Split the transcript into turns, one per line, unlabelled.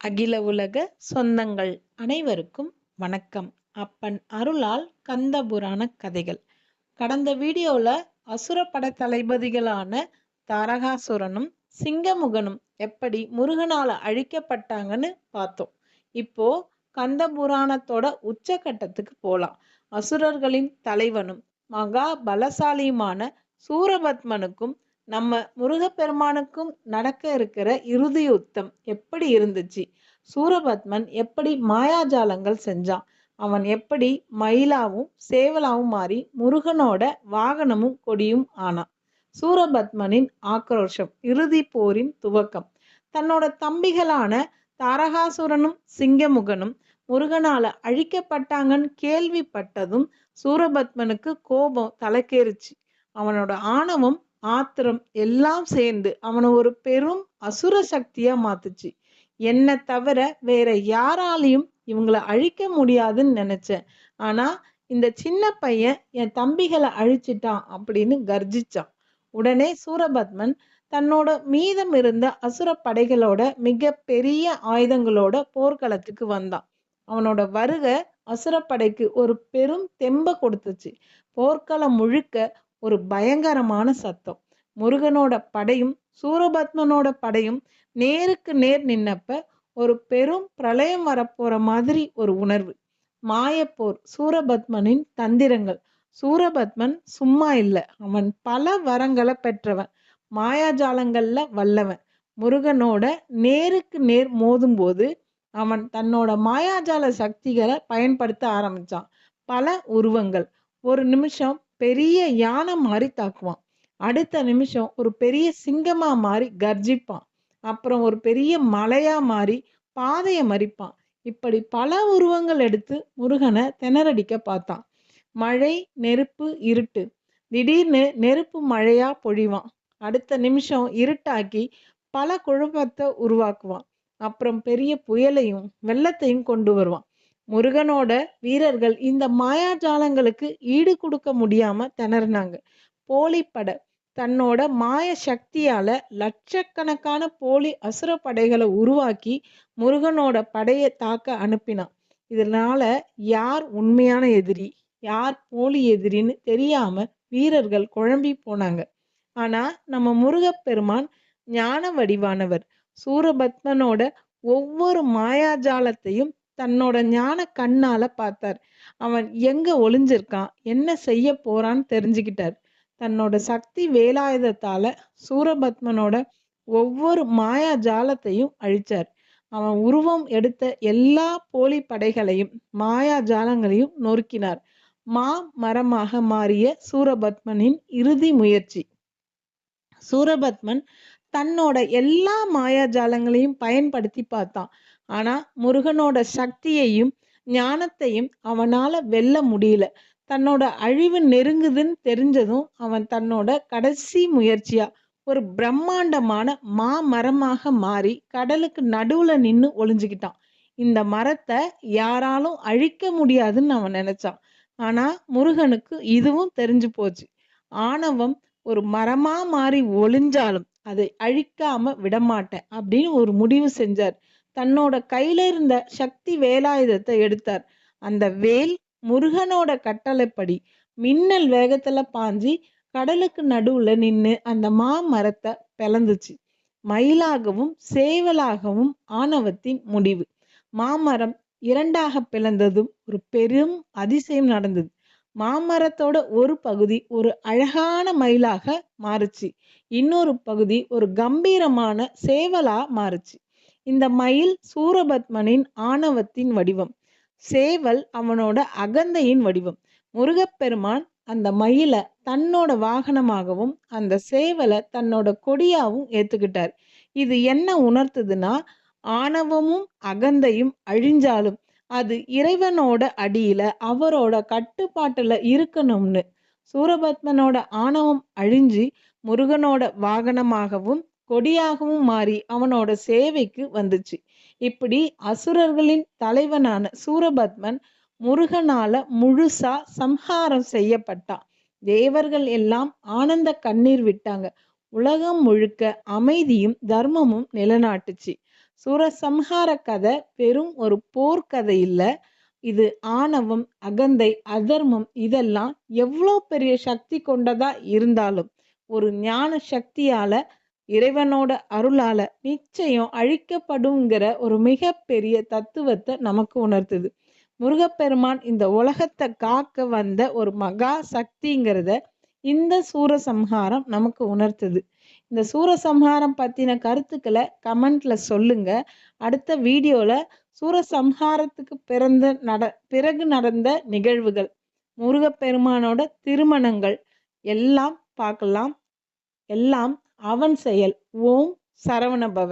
அகில உலக சொந்தங்கள் அனைவருக்கும் வணக்கம். அப்பன் அருளால் கந்த புராண கதைகள். கடந்த வீடியோவில் அசுர பட தளபதிகளான தாரகாசுரனும் சிங்கமுகனும் எப்படி முருகனால அழிக்கப்பட்டாங்கன்னு பார்த்தோம். இப்போ கந்த புராணத்தோட உச்சகட்டத்துக்கு போலாம். அசுரர்களின் தலைவனும் மகா பலசாலியுமான சூரபத்மனுக்கும் நம்ம முருகப்பெருமானுக்கும் நடக்க இருக்கிற இறுதி யுத்தம் எப்படி இருந்துச்சு? சூரபத்மன் எப்படி மாயாஜாலங்கள் செஞ்சான்? அவன் எப்படி மயிலாவும் சேவலாவும் மாறி முருகனோட வாகனமும் கொடியும் ஆனான்? சூரபத்மனின் ஆக்ரோஷம் இறுதி போரின் துவக்கம். தன்னோட தம்பிகளான தாரகாசுரனும் சிங்கமுகனும் முருகனால அழிக்கப்பட்டாங்கன்னு கேள்விப்பட்டதும் சூரபத்மனுக்கு கோபம் தலைக்கேறுச்சு. அவனோட ஆணவம் ஆத்திரம் எல்லாம் சேர்ந்து அவனை ஒரு பெரும் அசுர சக்தியா மாத்துச்சு. என்னை தவிர வேற யாராலையும் இவங்களை அழிக்க முடியாதுன்னு நினைச்சேன். ஆனா இந்த சின்ன பையன் என் தம்பிகளை அழிச்சிட்டான் அப்படின்னு கர்ஜிச்சான். உடனே சூரபத்மன் தன்னோட மீதம் இருந்த அசுர படைகளோட மிக பெரிய ஆயுதங்களோட போர்க்களத்துக்கு வந்தான். அவனோட வருகை அசுரப்படைக்கு ஒரு பெரும் தெம்ப கொடுத்துச்சு. போர்க்களம் முழுக்க ஒரு பயங்கரமான சத்தம். முருகனோட படையும் சூரபத்மனோட படையும் நேருக்கு நேர் நின்னப்ப ஒரு பெரும் பிரளயம் வரப்போற மாதிரி ஒரு உணர்வு. மாயப்போர் சூரபத்மனின் தந்திரங்கள். சூரபத்மன் சும்மா இல்லை. அவன் பல வரங்களை பெற்றவன். மாயாஜாலங்கள்ல வல்லவன். முருகனோட நேருக்கு நேர் மோதும்போது அவன் தன்னோட மாயாஜால சக்திகளை பயன்படுத்த ஆரம்பிச்சான். பல உருவங்கள். ஒரு நிமிஷம் பெரிய யானை மாதிரி தாக்குவான். அடுத்த நிமிஷம் ஒரு பெரிய சிங்கமா மாறி கர்ஜிப்பான். அப்புறம் ஒரு பெரிய மலையா மாறி பாதையை மறிப்பான். இப்படி பல உருவங்கள் எடுத்து முருகனை திணறடிக்க பார்த்தான். மழை நெருப்பு இருட்டு. திடீர்னு நெருப்பு மழையா பொழிவான். அடுத்த நிமிஷம் இருட்டாக்கி பல குழப்பத்தை உருவாக்குவான். அப்புறம் பெரிய புயலையும் வெள்ளத்தையும் கொண்டு வருவான். முருகனோட வீரர்கள் இந்த மாயாஜாலங்களுக்கு ஈடு கொடுக்க முடியாம திணறினாங்க. போலிப்படை தன்னோட மாய சக்தியால லட்சக்கணக்கான போலி அசுர படைகளை உருவாக்கி முருகனோட படையை தாக்க அனுப்பினான் இதனால யார் உண்மையான எதிரி யார் போலி எதிரின்னு தெரியாம வீரர்கள் குழம்பி போனாங்க. ஆனா நம்ம முருகப்பெருமான் ஞான வடிவானவர். சூரபத்மனோட ஒவ்வொரு மாயாஜாலத்தையும் தன்னோட ஞான கண்ணால பார்த்தார். அவன் எங்க ஒளிஞ்சிருக்கான்? என்ன செய்ய போறான்னு தெரிஞ்சுக்கிட்டார். தன்னோட சக்தி வேலாயுதத்தால சூரபத்மனோட ஒவ்வொரு மாயா ஜாலத்தையும் அழிச்சார். அவன் உருவம் எடுத்த எல்லா போலி படைகளையும் மாயா ஜாலங்களையும் நொறுக்கினார். மா மரமாக மாறிய சூரபத்மனின் இறுதி முயற்சி. சூரபத்மன் தன்னோட எல்லா மாயாஜாலங்களையும் பயன்படுத்தி பார்த்தான். ஆனால் முருகனோட சக்தியையும் ஞானத்தையும் அவனால் வெல்ல முடியல. தன்னோட அழிவு நெருங்குதுன்னு தெரிஞ்சதும் அவன் தன்னோட கடைசி முயற்சியா ஒரு பிரம்மாண்டமான மா மரமாக மாறி கடலுக்கு நடுவுல நின்று ஒளிஞ்சுக்கிட்டான். இந்த மரத்தை யாராலும் அழிக்க முடியாதுன்னு அவன் நினைச்சான். ஆனா முருகனுக்கு இதுவும் தெரிஞ்சு போச்சு. ஆணவம் ஒரு மரமா மாறி ஒளிஞ்சாலும் அதை அழிக்காம விடமாட்டேன் அப்படின்னு ஒரு முடிவு செஞ்சார். தன்னோட கையில இருந்த சக்தி வேலாயுதத்தை எடுத்தார். அந்த வேல் முருகனோட கட்டளைப்படி மின்னல் வேகத்துல பாஞ்சி கடலுக்கு நடுவுல நின்று அந்த மாமரத்தை பிளந்துச்சு. மயிலாகவும் சேவலாகவும் ஆணவத்தின் முடிவு. மாமரம் இரண்டாக பிளந்ததும் ஒரு பெரும் அதிசயம் நடந்தது. மாமரத்தோட ஒரு பகுதி ஒரு அழகான மயிலாக மாறுச்சு. இன்னொரு பகுதி ஒரு கம்பீரமான சேவலா மாறுச்சு. இந்த மயில் சூரபத்மனின் ஆணவத்தின் வடிவம். சேவல் அவனோட அகந்தையின் வடிவம். முருகப்பெருமான் அந்த மயிலை தன்னோட வாகனமாகவும் அந்த சேவலை தன்னோட கொடியாகவும் ஏத்துக்கிட்டார். இது என்ன உணர்த்துதுன்னா ஆணவமும் அகந்தையும் அழிஞ்சாலும் அது இறைவனோட அடியில அவரோட கட்டுப்பாட்டுல இருக்கணும்னு. சூரபத்மனோட ஆணவம் அழிஞ்சு முருகனோட வாகனமாகவும் கொடியாகவும் மாறி அவனோட சேவைக்கு வந்துச்சு. இப்படி அசுரர்களின் தலைவனான சூரபத்மன் முருகனால முழுசா சம்ஹாரம் செய்யப்பட்டான். தேவர்கள் எல்லாம் ஆனந்த கண்ணீர் விட்டாங்க. உலகம் முழுக்க அமைதியும் தர்மமும் நிலநாட்டுச்சு. சூரசம்ஹார கதை வெறும் ஒரு போர்க்கதை இல்ல. இது ஆணவம் அகந்தை அதர்மம் இதெல்லாம் எவ்வளோ பெரிய சக்தி கொண்டதா இருந்தாலும் ஒரு ஞான சக்தியால இறைவனோட அருளால நிச்சயம் அழிக்கப்படுங்கிற ஒரு மிகப்பெரிய தத்துவத்தை நமக்கு உணர்த்துது. முருகப்பெருமான் இந்த உலகத்தை காக்க வந்த ஒரு மகா சக்திங்கிறத இந்த சூரசம்ஹாரம் நமக்கு உணர்த்துது. இந்த சூரசம்ஹாரம் பத்தின கருத்துக்களை கமெண்ட்ல சொல்லுங்க. அடுத்த வீடியோல சூரசம்ஹாரத்துக்கு பிறந்த நட பிறகு நடந்த நிகழ்வுகள் முருகப்பெருமானோட திருமணங்கள் எல்லாம் பார்க்கலாம். எல்லாம் அவன் செயல். ஓம் சரவணபவ.